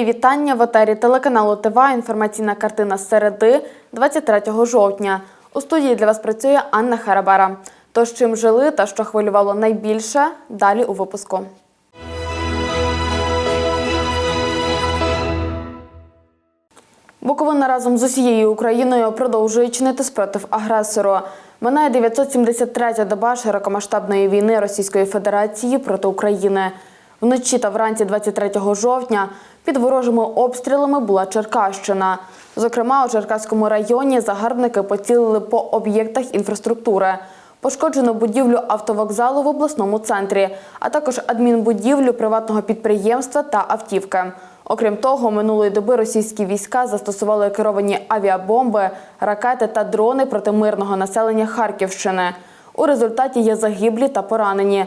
Мої вітання в етері телеканалу ТВА. Інформаційна картина з середи 23 жовтня. У студії для вас працює Анна Харабара. Тож чим жили та що хвилювало найбільше, далі у випуску. Буковина разом з усією Україною продовжує чинити спротив агресору. Минає 973-я доба широкомасштабної війни Російської Федерації проти України. Вночі та вранці 23 жовтня під ворожими обстрілами була Черкащина. Зокрема, у Черкаському районі загарбники поцілили по об'єктах інфраструктури. Пошкоджено будівлю автовокзалу в обласному центрі, а також адмінбудівлю приватного підприємства та автівки. Окрім того, минулої доби російські війська застосували керовані авіабомби, ракети та дрони проти мирного населення Харківщини. У результаті є загиблі та поранені.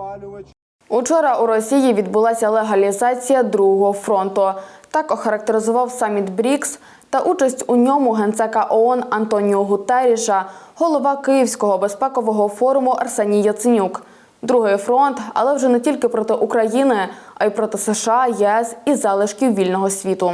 Розпалювач. Учора у Росії відбулася легалізація другого фронту. Так охарактеризував саміт БРІКС та участь у ньому генсека ООН Антоніо Гутеріша, голова Київського безпекового форуму Арсеній Яценюк. Другий фронт, але вже не тільки проти України, а й проти США, ЄС і залишків вільного світу.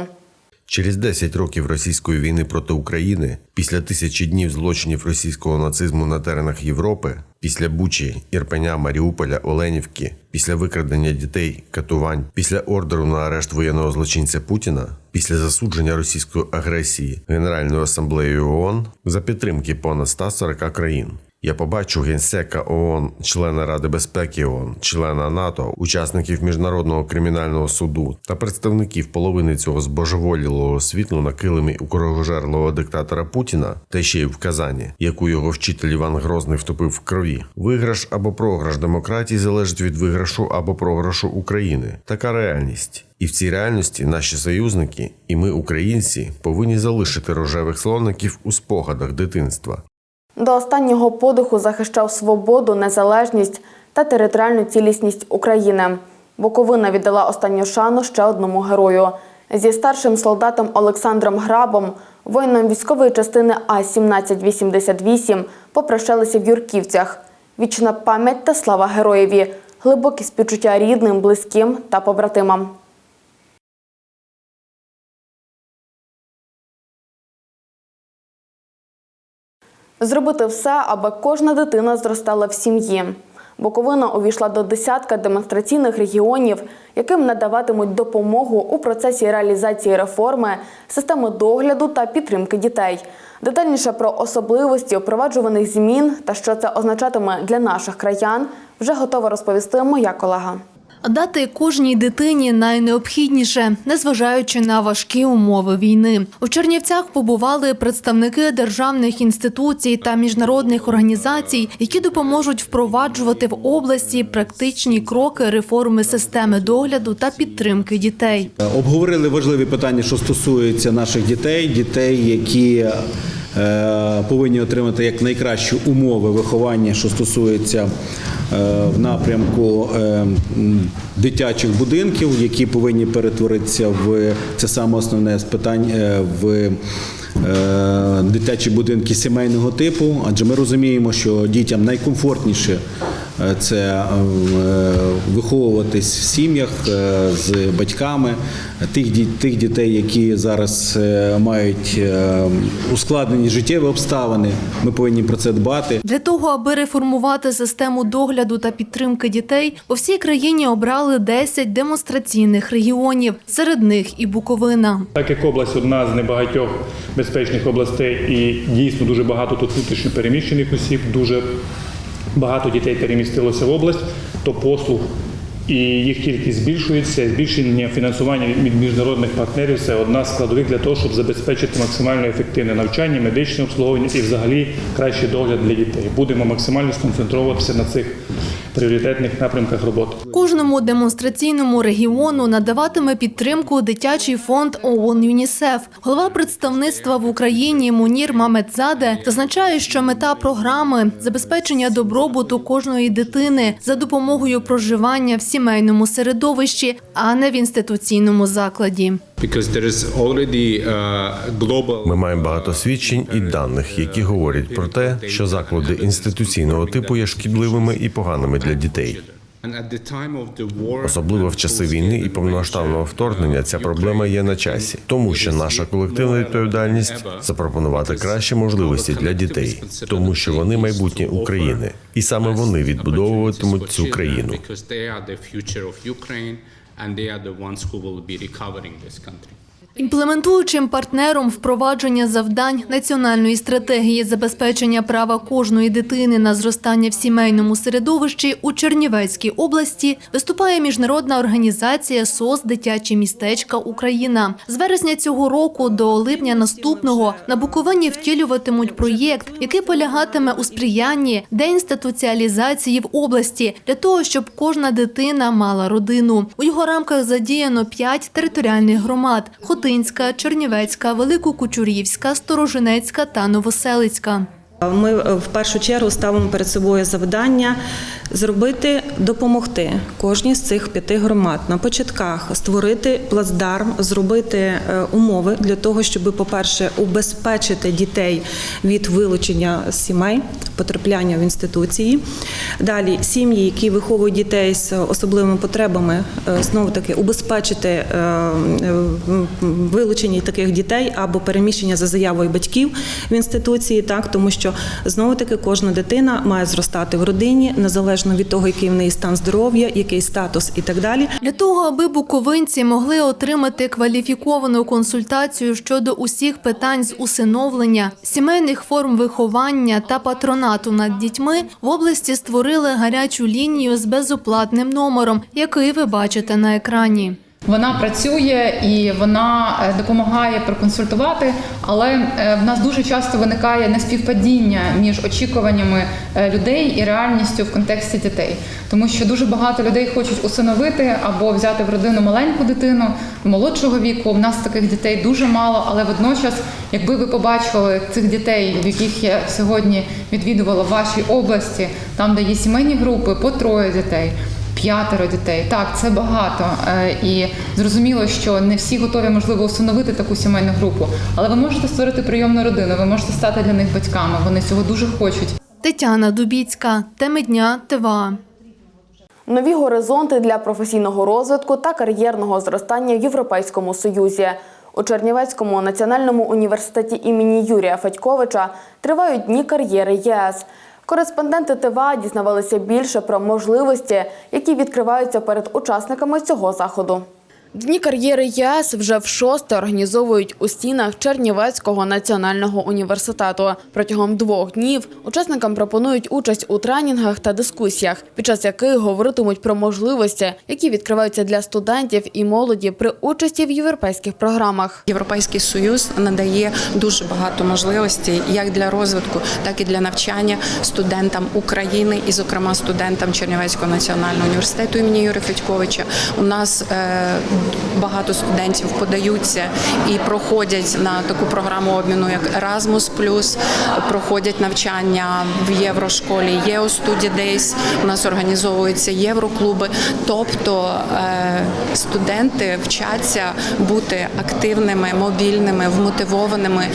Через 10 років російської війни проти України, після тисячі днів злочинів російського нацизму на теренах Європи, після Бучі, Ірпеня, Маріуполя, Оленівки, після викрадення дітей, катувань, після ордеру на арешт воєнного злочинця Путіна, після засудження російської агресії Генеральною асамблеєю ООН за підтримки понад 140 країн. Я побачу генсека ООН, члена Ради безпеки ООН, члена НАТО, учасників міжнародного кримінального суду та представників половини цього збожеволілого світу на килимі у кровожерлого диктатора Путіна, та ще й в Казані, яку його вчитель Іван Грозний втопив в крові. Виграш або програш демократії залежить від виграшу або програшу України. Така реальність. І в цій реальності наші союзники і ми, українці, повинні залишити рожевих слоників у спогадах дитинства. До останнього подиху захищав свободу, незалежність та територіальну цілісність України. Буковина віддала останню шану ще одному герою. Зі старшим солдатом Олександром Грабом, воїном військової частини А-1788, попрощалися в Юрківцях. Вічна пам'ять та слава героєві, глибокі співчуття рідним, близьким та побратимам. Зробити все, аби кожна дитина зростала в сім'ї. Буковина увійшла до десятка демонстраційних регіонів, яким надаватимуть допомогу у процесі реалізації реформи, системи догляду та підтримки дітей. Детальніше про особливості впроваджуваних змін та що це означатиме для наших краян, вже готова розповісти моя колега. Дати кожній дитині найнеобхідніше, незважаючи на важкі умови війни. У Чернівцях побували представники державних інституцій та міжнародних організацій, які допоможуть впроваджувати в області практичні кроки реформи системи догляду та підтримки дітей. Обговорили важливі питання, що стосуються наших дітей, дітей, які е, повинні отримати як найкращі умови виховання, що стосується е, в напрямку е, дитячих будинків, які повинні перетворитися в це саме основне з питань е, в е, дитячі будинки сімейного типу, адже ми розуміємо, що дітям найкомфортніше е, це е, виховуватись в сім'ях е, з батьками тих, ді- тих дітей, які зараз е, мають е, ускладнені життєві обставини. Ми повинні про це дбати. Для того, аби реформувати систему догляду та підтримки дітей, у всій країні обрали 10 демонстраційних регіонів, серед них і Буковина. Так як область одна з небагатьох безпечних областей, і дійсно дуже багато тут внутрішньо переміщених осіб, дуже багато дітей перемістилося в область, то послуг і їх кількість збільшується. Збільшення фінансування від міжнародних партнерів це одна з складових для того, щоб забезпечити максимально ефективне навчання, медичне обслуговування і взагалі кращий догляд для дітей. Будемо максимально сконцентруватися на цих пріоритетних напрямках роботи. Кожному демонстраційному регіону надаватиме підтримку дитячий фонд ООН ЮНІСЕФ. Голова представництва в Україні Мунір Мамедзаде зазначає, що мета програми забезпечення добробуту кожної дитини за допомогою проживання в сімейному середовищі, а не в інституційному закладі. Uh, Ми маємо багато свідчень і даних, які говорять про те, що заклади інституційного типу є шкідливими і поганими для дітей. Особливо в часи війни і повномасштабного вторгнення ця проблема є на часі, тому що наша колективна відповідальність запропонувати кращі можливості для дітей, тому що вони майбутнє України, і саме вони відбудовуватимуть цю країну. and they are the ones who will be recovering this country. Імплементуючим партнером впровадження завдань національної стратегії забезпечення права кожної дитини на зростання в сімейному середовищі у Чернівецькій області виступає міжнародна організація СОС Дитячі містечка Україна. З вересня цього року до липня наступного на Буковині втілюватимуть проєкт, який полягатиме у сприянні деінституціалізації в області для того, щоб кожна дитина мала родину. У його рамках задіяно п'ять територіальних громад: Хотинська, Чернівецька, Великокучурівська, Сторожинецька та Новоселицька. Ми е, в першу чергу ставимо перед собою завдання зробити, допомогти кожній з цих п'яти громад на початках створити плацдарм, зробити е, умови для того, щоб, по-перше, убезпечити дітей від вилучення сімей, потрапляння в інституції. Далі сім'ї, які виховують дітей з особливими потребами, е, знову таки убезпечити вилучення таких дітей або переміщення за заявою батьків в інституції, так тому що знову таки кожна дитина має зростати в родині незалежно від того, який в неї стан здоров'я, який статус і так далі. Для того, аби буковинці могли отримати кваліфіковану консультацію щодо усіх питань з усиновлення, сімейних форм виховання та патронату над дітьми, в області створили гарячу лінію з безоплатним номером, який ви бачите на екрані. Вона працює і вона е, допомагає проконсультувати, але е, в нас дуже часто виникає неспівпадіння між очікуваннями е, людей і реальністю в контексті дітей, тому що дуже багато людей хочуть усиновити або взяти в родину маленьку дитину молодшого віку. У нас таких дітей дуже мало, але водночас, якби ви побачили цих дітей, в яких я сьогодні відвідувала в вашій області, там де є сімейні групи по троє дітей. П'ятеро дітей. Так, це багато. Е, І зрозуміло, що не всі готові, можливо, усиновити таку сімейну групу. Але ви можете створити прийомну родину, ви можете стати для них батьками. Вони цього дуже хочуть. Тетяна Дубіцька, теми дня ТВА. Нові горизонти для професійного розвитку та кар'єрного зростання в Європейському Союзі. У Чернівецькому національному університеті імені Юрія Федьковича тривають дні кар'єри ЄС. Кореспонденти ТВА дізнавалися більше про можливості, які відкриваються перед учасниками цього заходу. Дні кар'єри ЄС вже в шосте організовують у стінах Чернівецького національного університету. Протягом двох днів учасникам пропонують участь у тренінгах та дискусіях, під час яких говоритимуть про можливості, які відкриваються для студентів і молоді при участі в європейських програмах. Європейський союз надає дуже багато можливостей як для розвитку, так і для навчання студентам України і, зокрема, студентам Чернівецького національного університету імені Юрія Федьковича. У нас е, багато студентів подаються і проходять на таку програму обміну, як Erasmus+, проходять навчання в єврошколі, Єостуді Days, У нас організовуються євроклуби. Тобто е, студенти вчаться бути активними, мобільними, вмотивованими.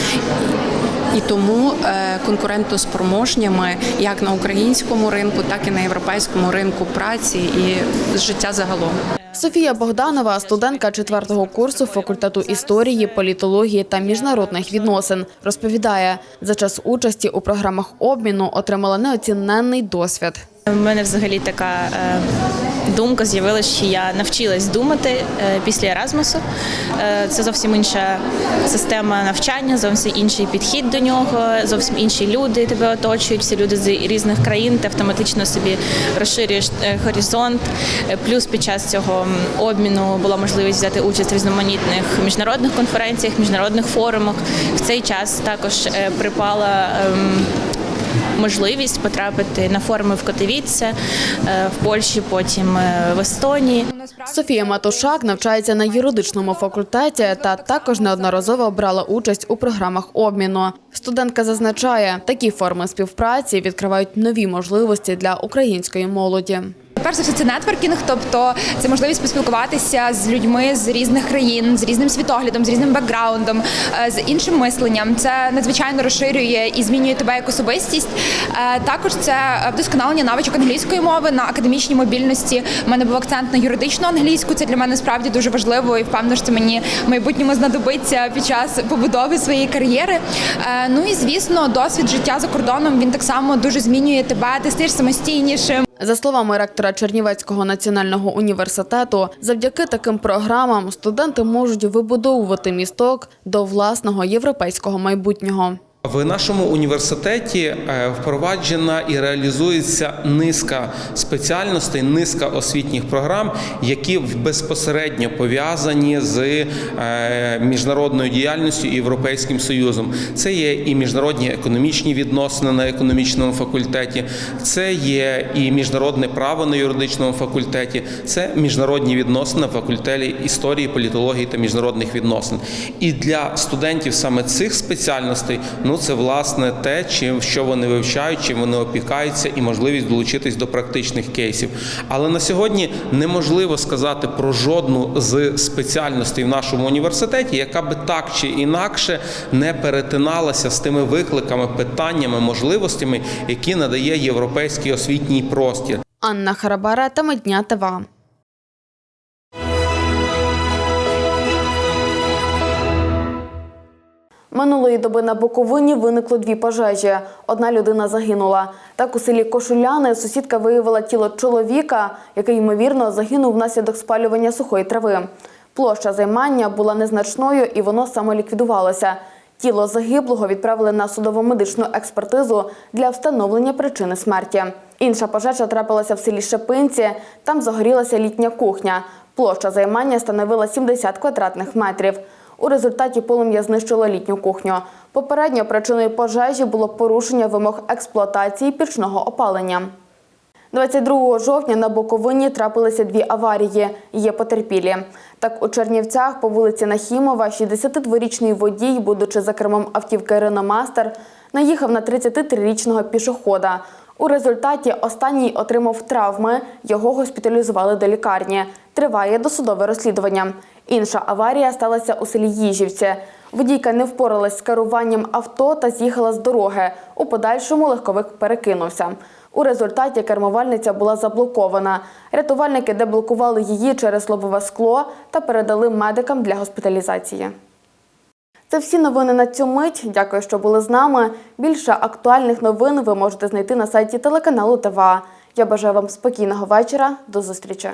І тому е, конкурентоспроможніми як на українському ринку, так і на європейському ринку праці і життя загалом. Софія Богданова, студентка четвертого курсу факультету історії, політології та міжнародних відносин, розповідає, за час участі у програмах обміну отримала неоціненний досвід. У мене взагалі така е, думка з'явилася, що я навчилась думати е, після Еразмусу. Е, це зовсім інша система навчання, зовсім інший підхід до нього, зовсім інші люди тебе оточують, всі люди з різних країн. Ти автоматично собі розширюєш горизонт. Плюс під час цього обміну була можливість взяти участь в різноманітних міжнародних конференціях, міжнародних форумах. В цей час також припала. Можливість потрапити на форуми в Котовіце, е, в Польщі, потім е, в Естонії. Софія Матушак навчається на юридичному факультеті та також неодноразово брала участь у програмах обміну. Студентка зазначає, такі форми співпраці відкривають нові можливості для української молоді. Перш за все, це нетворкінг, тобто це можливість поспілкуватися з людьми з різних країн, з різним світоглядом, з різним бекграундом, е, з іншим мисленням. Це надзвичайно розширює і змінює тебе як особистість. Е, Також це вдосконалення навичок англійської мови на академічній мобільності. У мене був акцент на юридичну англійську. Це для мене справді дуже важливо і впевнена, що це мені в майбутньому знадобиться під час побудови своєї кар'єри. Е, Ну і звісно, досвід життя за кордоном він так само дуже змінює тебе. Ти стаєш самостійнішим. За словами ректора Чернівецького національного університету, завдяки таким програмам студенти можуть вибудовувати місток до власного європейського майбутнього. В нашому університеті е, впроваджена і реалізується низка спеціальностей, низка освітніх програм, які безпосередньо пов'язані з е, міжнародною діяльністю і Європейським Союзом. Це є і міжнародні економічні відносини на економічному факультеті, це є і міжнародне право на юридичному факультеті, це міжнародні відносини на факультеті історії, політології та міжнародних відносин. І для студентів саме цих спеціальностей ну це власне те, чим що вони вивчають, чим вони опікаються, і можливість долучитись до практичних кейсів. Але на сьогодні неможливо сказати про жодну з спеціальностей в нашому університеті, яка би так чи інакше не перетиналася з тими викликами, питаннями, можливостями, які надає європейський освітній простір. Анна Харабара та Медня ТВА. Минулої доби на Буковині виникло дві пожежі. Одна людина загинула. Так у селі Кошуляни сусідка виявила тіло чоловіка, який ймовірно загинув внаслідок спалювання сухої трави. Площа займання була незначною і воно самоліквідувалося. Тіло загиблого відправили на судово-медичну експертизу для встановлення причини смерті. Інша пожежа трапилася в селі Шепинці. Там загорілася літня кухня. Площа займання становила 70 квадратних метрів. У результаті полум'я знищило літню кухню. Попередньо причиною пожежі було порушення вимог експлуатації пічного опалення. 22 жовтня на Буковині трапилися дві аварії. Є потерпілі. Так, у Чернівцях по вулиці Нахімова 62-річний водій, будучи за кермом автівки «Реномастер», наїхав на 33-річного пішохода. У результаті останній отримав травми, його госпіталізували до лікарні. Триває досудове розслідування. Інша аварія сталася у селі Їжівці. Водійка не впоралась з керуванням авто та з'їхала з дороги. У подальшому легковик перекинувся. У результаті кермувальниця була заблокована. Рятувальники деблокували її через лобове скло та передали медикам для госпіталізації. Це всі новини на цю мить. Дякую, що були з нами. Більше актуальних новин ви можете знайти на сайті телеканалу ТВА. Я бажаю вам спокійного вечора. До зустрічі.